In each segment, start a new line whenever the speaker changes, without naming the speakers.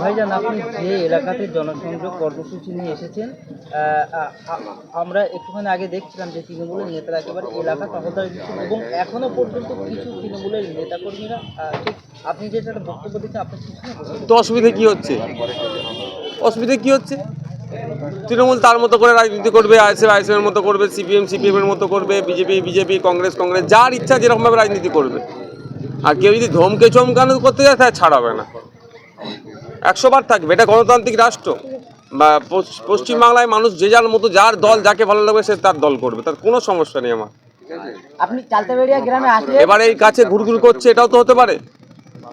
ভাইজান, আপনি যে এলাকাতে জনসংযোগ কর্মসূচি নিয়ে এসেছেন আমরা একটুখানি আগে দেখছিলাম যে তৃণমূলের নেতারা একেবারে এলাকা টহলদারি দিচ্ছেন এবং এখনও পর্যন্ত কিছু তৃণমূলের নেতাকর্মীরা ঠিক আপনি একটা বক্তব্য দিচ্ছেন আপনার।
তো অসুবিধে কি হচ্ছে? অসুবিধে কী হচ্ছে? তৃণমূল তার মতো করে রাজনীতি করবে, আইএসএফ, আইএসএফের মতো করবে, সিপিএম সিপিএম এর মতো করবে, বিজেপি বিজেপি, কংগ্রেস কংগ্রেস, যার ইচ্ছা যেরকমভাবে রাজনীতি করবে। আর কেউ যদি ধমকে চমকানো করতে যায় তাহলে ছাড়াবে না। একশো বার থাকবে। এটা গণতান্ত্রিক রাষ্ট্র। বা পশ্চ- পশ্চিমবাংলায় মানুষ যে যার মতো যার দল যাকে ভালো লাগবে সে তার দল করবে। তার কোনো সমস্যা নেই আমার।
আপনি চালতাবেড়িয়া গ্রামে আসলে
এবারে এই কাছে ঘুরঘুর করছে এটাও তো হতে পারে।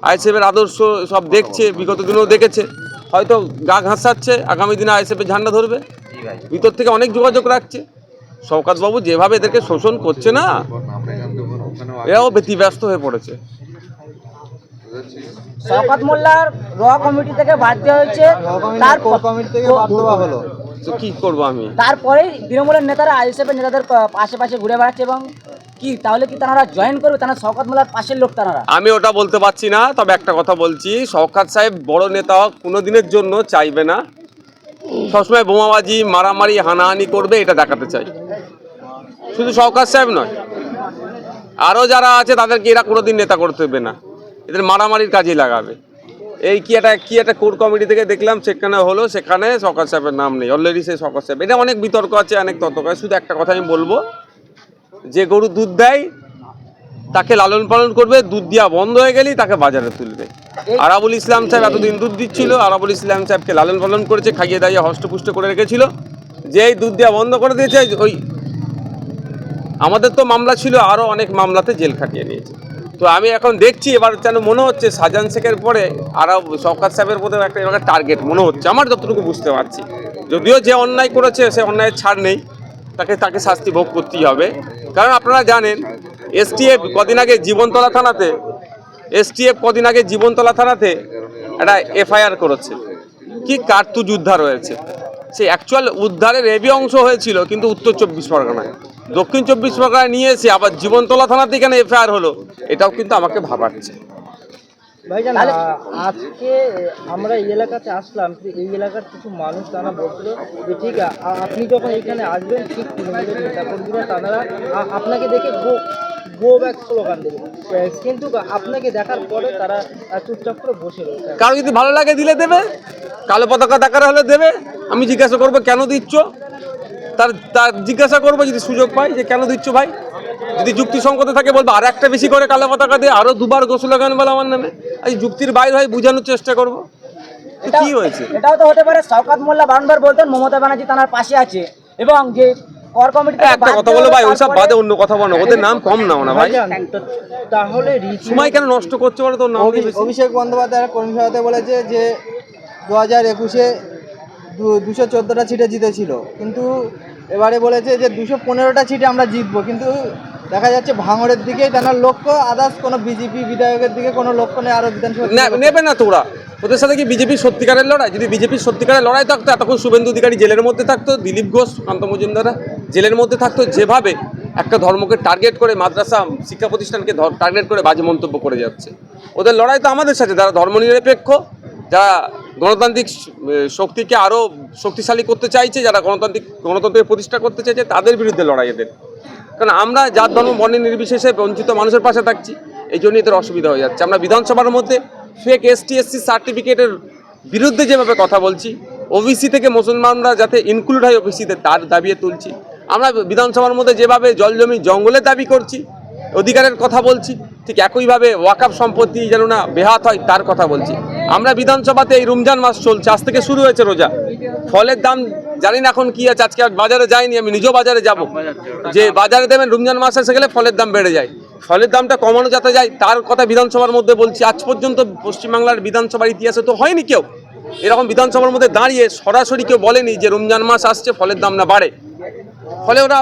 আইএসএফের আদর্শ সব দেখছে বিগত দিনেও দেখেছে। হয়তো গা ঘাসাচ্ছে আগামী দিনে আইএসএফের ঝান্ডা ধরবে। ভিতর থেকে অনেক যোগাযোগ রাখছে। শওকাতবাবু যেভাবে এদেরকে শোষণ করছে না এরাও ব্যতিব্যস্ত হয়ে পড়েছে।
শওকত মোল্লার র কমিটি থেকে বাদ দেওয়া হয়েছে। তার
কমিটি থেকে বাদ দেওয়া হলো।
তো কি করব আমি?
তারপরেই তৃণমূলের নেতারা আইএসএফের নেতাদের প- আশেপাশে ঘুরে বেড়াচ্ছে এবং কি তাহলে কি তারা জয়েন করবে? তারা শওকত মোল্লার পাশের লোক তারা?
আমি ওটা বলতে পারছি না তবে একটা কথা বলছি। শওকাত সাহেব বড় নেতা কোনো দিনের জন্য চাইবে না। সবসময় বোমাবাজি মারামারি হানাহানি করবে এটা দেখাতে চাই। শুধু শওকাত সাহেব নয় আরও যারা আছে তাদেরকে এরা কোনোদিন নেতা করতে দেবে না। এদের মারামারির কাজে লাগাবে। এই কি একটা কি একটা কোর কমিটি থেকে দেখলাম সেখানে হলো সেখানে শওকাত সাহেবের নাম নেই। অলরেডি সে শওকাত সাহেব। এটা অনেক বিতর্ক আছে অনেক তর্ক আছে। শুধু একটা কথা আমি বলব যে গরু দুধ দেয় তাকে লালন পালন করবে দুধ দেওয়া বন্ধ হয়ে গেলেই তাকে বাজারে তুলবে। আরাবুল ইসলাম সাহেব এতদিন দুধ দিচ্ছিল আরাবুল ইসলাম সাহেবকে লালন পালন করেছে খাইয়ে দাইয়ে হষ্টপুষ্ট করে রেখেছিল। যেই দুধ দেওয়া বন্ধ করে দিয়েছে ওই আমাদের তো মামলা ছিল আরও অনেক মামলাতে জেল খাটিয়ে নিয়েছে। তো আমি এখন দেখছি, এবার যেন মনে হচ্ছে সাজান শেখের পরে আরও শওকাত সাহেবের মধ্যে একটা এবার টার্গেট মনে হচ্ছে। আমার যতটুকু বুঝতে পারছি। যদিও যে অন্যায় করেছে, সে অন্যায়ের ছাড় নেই। তাকে তাকে শাস্তি ভোগ করতেই হবে। কারণ আপনারা জানেন এসটিএফ কদিন আগে জীবনতলা থানাতে এসটিএফ কদিন আগে জীবনতলা থানাতে একটা এফআইআর করেছে। কি কার্তুজ উদ্ধার হয়েছে সেই অ্যাকচুয়াল উদ্ধারের এবি অংশ হয়েছিল, কিন্তু উত্তর চব্বিশ পরগনায়। দক্ষিণ চব্বিশ পরগনায় নিয়ে এসে আবার জীবনতলা থানাতে এখানে এফআইআর হলো এটাও কিন্তু আমাকে ভাবাচ্ছে।
ভাইজান আজকে আমরা এই এলাকাতে আসলাম এই এলাকার কিছু মানুষ তারা বলছিল যে ঠিক আপনি যখন এখানে আসবেন ঠিক তৃণমূলের নেতাকর্মীরা তারা আপনাকে দেখে গো গো ব্যাক স্লোগান দেবে। কিন্তু আপনাকে দেখার পরে তারা চুপচাপ করে বসে রয়েছে।
কারও যদি ভালো লাগে দিলে দেবে কালো পতাকা দেখার হলে দেবে। আমি জিজ্ঞাসা করব কেন দিচ্ছ? তার তার জিজ্ঞাসা করব যদি সুযোগ পাই যে কেন দিচ্ছ ভাই? যদি যুক্তি যুক্তিসঙ্গত থাকে বলব আর একটা বেশি করে কালো পতাকা দিয়ে আরও দুবার গোসল গান বলে আমার নামে। এই যুক্তির বাইরে হয় বোঝানোর চেষ্টা করব। কি হয়েছে?
এটাও তো হতে পারে শওকত মোল্লা বারংবার বলতেন মমতা ব্যানার্জি তার পাশে আছে। এবং যে কর কমিটি
একটা কথা বলো ভাই ওইসব বাদে অন্য কথা বলো ওদের নাম কম নাও না ভাই।
তাহলে
সময় কেন নষ্ট করছে বলো তোর নাম দিয়ে
অভি- অভিষেক বন্দ্যোপাধ্যায় কর্মী সভাতে বলেছে যে দু হাজার একুশে দুশো চোদ্দোটা সিটে জিতেছিল। কিন্তু এবারে বলেছে যে দুশো পনেরোটা সিটে আমরা জিতবো। কিন্তু দেখা যাচ্ছে ভাঙড়ের দিকেই তেনার লক্ষ্য আদার্স কোনো বিজেপি বিধায়কের দিকে কোনো লক্ষ্য নেই আরও বিধানসভা
নেবে না তোরা। ওদের সাথে কি বিজেপির সত্যিকারের লড়াই? যদি বিজেপির সত্যিকারের লড়াই থাকতো এতক্ষণ শুভেন্দু অধিকারী জেলের মধ্যে থাকতো দিলীপ ঘোষ কান্ত মজুমদারা জেলের মধ্যে থাকতো যেভাবে একটা ধর্মকে টার্গেট করে মাদ্রাসা শিক্ষা প্রতিষ্ঠানকে টার্গেট করে বাজে মন্তব্য করে যাচ্ছে। ওদের লড়াই তো আমাদের সাথে যারা ধর্মনিরপেক্ষ যারা গণতান্ত্রিক শক্তিকে আরও শক্তিশালী করতে চাইছে, যারা গণতান্ত্রিক, গণতন্ত্রের প্রতিষ্ঠা করতে চাইছে, তাদের বিরুদ্ধে লড়াই এদের। কারণ আমরা জাত, ধর্ম, বর্ণের নির্বিশেষে বঞ্চিত মানুষের পাশে থাকছি, এই জন্যই এদের অসুবিধা হয়ে যাচ্ছে। আমরা বিধানসভার মধ্যে ফেক এসটি এসসি সার্টিফিকেটের বিরুদ্ধে যেভাবে কথা বলছি ওবিসি থেকে মুসলমানরা যাতে ইনক্লুড হয় ওবিসিতে তার দাবিয়ে তুলছি। আমরা বিধানসভার মধ্যে যেভাবে জল জমি জঙ্গলের দাবি করছি, অধিকারের কথা বলছি ঠিক একইভাবে ওয়াকাপ সম্পত্তি যেন না বেহাত হয়, তার কথা বলছি। আমরা বিধানসভাতে এই রমজান মাস চলছে, আজ থেকে শুরু হয়েছে রোজা। ফলের দাম জানি না এখন কি আছে, আজকে বাজারে যাইনি, আমি নিজেও বাজারে যাব। যে বাজারে দেবেন রমজান মাস এসে গেলে ফলের দাম বেড়ে যায়। ফলের দামটা কমানো যাতে যায়, তার কথা বিধানসভার মধ্যে বলছি। আজ পর্যন্ত পশ্চিমবাংলার বিধানসভার ইতিহাসে তো হয়নি কেউ। এরকম বিধানসভার মধ্যে দাঁড়িয়ে সরাসরি কেউ বলেনি যে রমজান মাস আসছে, ফলের দাম না বাড়ে। ফলে ওরা,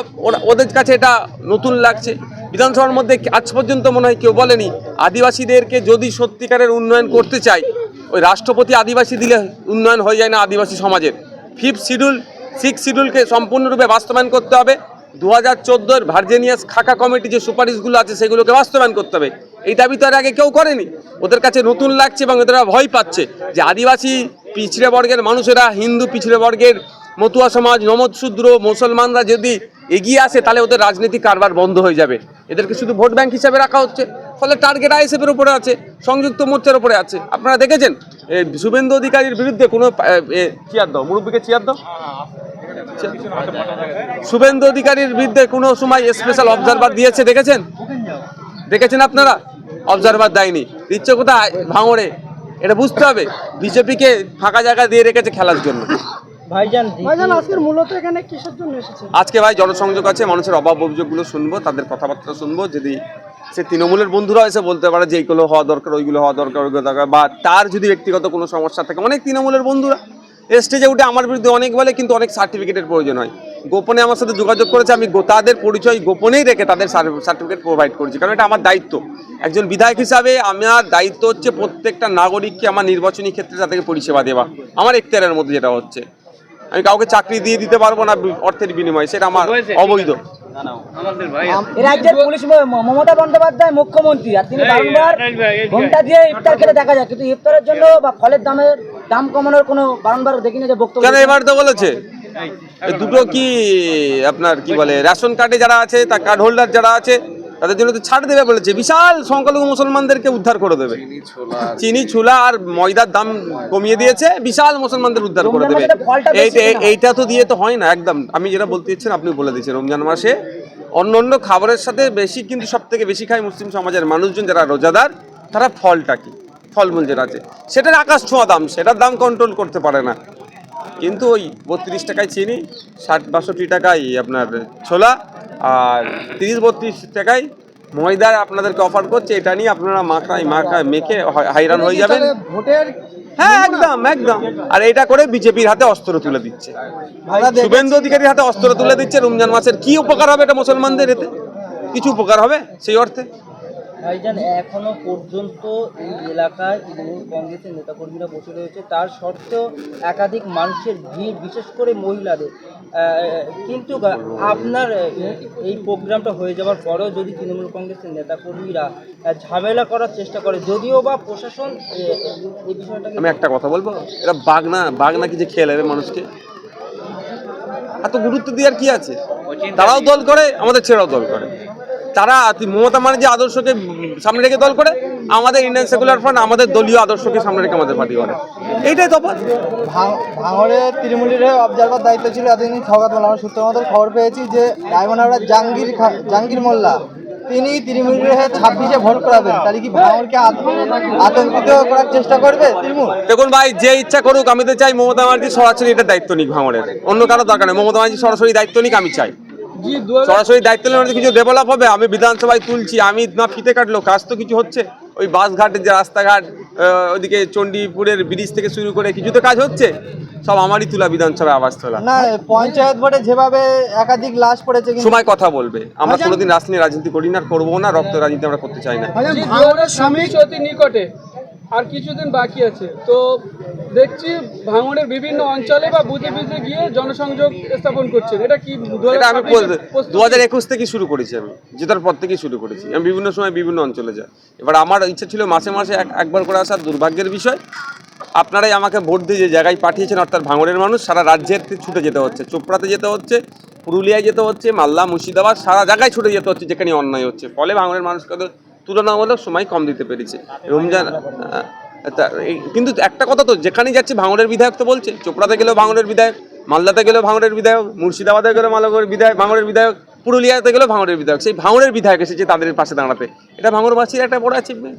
ওদের কাছে এটা নতুন লাগছে। বিধানসভার মধ্যে আজ পর্যন্ত মনে হয় কেউ বলেনি আদিবাসীদেরকে যদি সত্যিকারের উন্নয়ন করতে চাই ওই রাষ্ট্রপতি আদিবাসী দিলে উন্নয়ন হয়ে যায় না আদিবাসী সমাজের। ফিফথ শিডিউল সিক্স শিডিউলকে সম্পূর্ণরূপে বাস্তবায়ন করতে হবে। দু হাজার চোদ্দোর ভার্জেনিয়াস খাকা কমিটি যে সুপারিশগুলো আছে সেগুলোকে বাস্তবায়ন করতে হবে। এই দাবি তো আর আগে কেউ করেনি। ওদের কাছে নতুন লাগছে এবং ওদের ভয় পাচ্ছে যে আদিবাসী পিছড়ে বর্গের মানুষেরা, হিন্দু পিছড়ে বর্গের মতুয়া সমাজ নমদ শূদ্র, মুসলমানরা যদি এগিয়ে আসে, তাহলে ওদের রাজনৈতিক কারবার বন্ধ হয়ে যাবে। এদেরকে শুধু ভোট ব্যাংক হিসাবে রাখা হচ্ছে, ফলে টার্গেট আইএসএফের উপরে আছে, সংযুক্ত মোর্চার উপরে আছে। আপনারা দেখেছেন? শুভেন্দু অধিকারীর বিরুদ্ধে কোনো চেয়ার দাও, মুরব্বীকে চেয়ার দাও। শুভেন্দু অধিকারীর বিরুদ্ধে কোনো সময় স্পেশাল অবজারভার দিয়েছে, দেখেছেন? দেখেছেন আপনারা? অবজারভার দেয়নি। দিচ্ছে কোথায়? ভাঙড়ে। এটা বুঝতে হবে। বিজেপিকে ফাঁকা জায়গা দিয়ে রেখেছে খেলার জন্য।
ভাইজান
ভাইজান আজকের মূলত এখানে কিসের জন্য এসেছে
আজকে ভাই জনসংযোগ আছে মানুষের অভাব অভিযোগগুলো শুনব তাদের কথাবার্তা শুনব যদি সে তৃণমূলের বন্ধুরা এসে বলতে পারে যে এইগুলো হওয়া দরকার ওইগুলো হওয়া দরকার ওইগুলো দরকার বা তার যদি ব্যক্তিগত কোনো সমস্যা থাকে অনেক তৃণমূলের বন্ধুরা স্টেজে উঠে আমার বিরুদ্ধে অনেক বলে কিন্তু অনেক সার্টিফিকেটের প্রয়োজন হয়। গোপনে আমার সাথে যোগাযোগ করেছে আমি গো- তাদের পরিচয় গোপনেই রেখে তাদের সার্টিফিকেট প্রোভাইড করছি কারণ এটা আমার দায়িত্ব। একজন বিধায়ক হিসাবে আমার দায়িত্ব হচ্ছে প্রত্যেকটা নাগরিককে আমার নির্বাচনী ক্ষেত্রে তাদেরকে পরিষেবা দেওয়া আমার এখতিয়ারের মধ্যে যেটা হচ্ছে। আমি কাউকে চাকরি দিয়ে দিতে পারব না অর্থের বিনিময়ে সেটা আমার অবৈধ।
রাজ্যের পুলিশ মমতা বন্দ্যোপাধ্যায় মুখ্যমন্ত্রী আর তিনি বারংবার ঘণ্টা দিয়ে ইফতার দেখা যায় কিন্তু ইফতারের জন্য বা ফলের দামের দাম কমানোর কোনো বারংবার দেখিনি যে বক্তব্য
কেন এবার তো বলেছে? এই দুটো কি আপনার কি বলে রেশন কার্ডে যারা আছে তার কার্ড হোল্ডার যারা আছে তাদের জন্য তো ছাড় দেবে বলেছে। বিশাল সংখ্যালঘু মুসলমানদেরকে উদ্ধার করে দেবে। চিনি ছোলা আর ময়দার দাম কমিয়ে দিয়েছে। বিশাল মুসলমানদের উদ্ধার করে দেবে। এইটা তো দিয়ে তো হয় না একদম। আমি যেটা বলতে চাচ্ছেন আপনি বলে দিচ্ছেন রমজান মাসে। অন্য অন্য খাবারের সাথে বেশি কিন্তু সব থেকে বেশি খায় মুসলিম সমাজের মানুষজন যারা রোজাদার তারা ফলটা কি? ফলমূল যেটা আছে। সেটার আকাশ ছোঁয়া দাম সেটার দাম কন্ট্রোল করতে পারে না। কিন্তু ওই বত্রিশ টাকায় চিনি ষাট বাষট্টি টাকায় আপনার ছোলা আর তিরিশ বত্রিশ টাকায় ময়দার আপনাদেরকে অফার করছে এটা নিয়ে আপনারা মাখায় মাখায় মেখে হাইরান হয়ে যাবেন।
ভোটের
হ্যাঁ একদম একদম। আর এটা করে বিজেপির হাতে অস্ত্র তুলে দিচ্ছে। শুভেন্দু অধিকারীর হাতে অস্ত্র তুলে দিচ্ছে রমজান মাসের কি উপকার হবে এটা মুসলমানদের এতে? কিছু উপকার হবে সেই অর্থে?
ভাইজান এখনও পর্যন্ত এই এলাকায় তৃণমূল কংগ্রেসের নেতাকর্মীরা বসে রয়েছে। তার সত্ত্বেও একাধিক মানুষের ভিড় বিশেষ করে মহিলাদের। কিন্তু আপনার এই প্রোগ্রামটা হয়ে যাওয়ার পরেও যদি তৃণমূল কংগ্রেসের নেতাকর্মীরা ঝামেলা করার চেষ্টা করে যদিও বা প্রশাসন এই বিষয়টাকে
আমি একটা কথা বলব? এটা বাঘ না বাঘ নাকি যে খেয়ে নেবে মানুষকে? এত গুরুত্ব দেওয়ার কি আছে? তারাও দল করে আমাদের ছেড়াও দল করে। তারা মমতা ব্যানার্জি আদর্শকে সামনে রেখে দল করে আমাদের ইন্ডিয়ান সেকুলার ফ্রন্ট আমাদের দলীয় আদর্শকে সামনে রেখে আমাদের পার্টি করে এইটাই তফাৎ।
ভাঙ- ভাঙড়ে তৃণমূলের অবজারভার দায়িত্ব ছিল এতদিন সৌগাত মোল্লা আমরা সূত্র মতো খবর পেয়েছি যে ডায়মন্ডহাওড়া জাহাঙ্গীর জাহাঙ্গীর মোল্লা তিনি তৃণমূলের হয়ে ছাব্বিশে ভোট করাবেন। তাহলে কি ভাঙড়কে আত- আতঙ্কিত করার চেষ্টা করবে তৃণমূল?
দেখুন ভাই যে ইচ্ছা করুক আমি তো চাই মমতা ব্যানার্জি সরাসরি এটা দায়িত্ব নিক ভাঙড়ের। অন্য কারও দরকার নেই। মমতা ব্যানার্জি সরাসরি দায়িত্ব নিক আমি চাই। সরাসরি দায়িত্ব নিলে কিছু ডেভেলপ হবে? আমি বিধানসভায় তুলছি আমি না ফিতে কাটলো কাজ তো কিছু হচ্ছে? ওই বাসঘাটের যে রাস্তাঘাট আহ, ওইদিকে চণ্ডীপুরের ব্রিজ থেকে শুরু করে কিছু তো কাজ হচ্ছে? সব আমারই তুলা বিধানসভায় আবাস তোলা।
না পঞ্চায়েত ভোটে যেভাবে একাধিক লাশ পড়েছে
সময় কথা বলবে। আমরা কোনোদিন রাজনীতি রাজনীতি করি না আর করব না রক্ত রাজনীতি আমরা করতে চাই না।
নিকটে। আর কিছুদিন বাকি আছে। তো দেখছি ভাঙনের বিভিন্ন অঞ্চলে বা বুথে বুথে গিয়ে জনসংযোগ স্থাপন করছেন। এটা কি
আমি দু হাজার একুশ থেকে শুরু করেছি আমি। জেতার পর থেকেই শুরু করেছি। আমি বিভিন্ন সময় বিভিন্ন অঞ্চলে যাই। এবার আমার ইচ্ছা ছিল মাসে মাসে এক- একবার করে আসার দুর্ভাগ্যের বিষয়। আপনারাই আমাকে ভোট দিয়ে যে জায়গায় পাঠিয়েছেন অর্থাৎ ভাঙনের মানুষ সারা রাজ্যের ছুটে যেতে হচ্ছে। চোপড়াতে যেতে হচ্ছে পুরুলিয়ায় যেতে হচ্ছে মাল্লা মুর্শিদাবাদ সারা জায়গায় ছুটে যেতে হচ্ছে যেখানে অন্যায় হচ্ছে। ফলে ভাঙনের মানুষকে তুলনামূলক সময় কম দিতে পেরেছে। রমজান কিন্তু একটা কথা তো, যেখানেই যাচ্ছে ভাঙড়ের বিধায়ক তো বলছে, চোপড়াতে গেলেও ভাঙড়ের বিধায়ক, মালদাতে গেলেও ভাঙড়ের বিধায়ক, মুর্শিদাবাদে গেলেও মালগড়ের বিধায়ক, ভাঙড়ের বিধায়ক, পুরুলিয়াতে গেলেও ভাঙড়ের বিধায়ক, সেই ভাঙড়ের বিধায়ক এসেছে তাদের পাশে দাঁড়াতে। এটা ভাঙড়বাসীর একটা বড় অ্যাচিভমেন্ট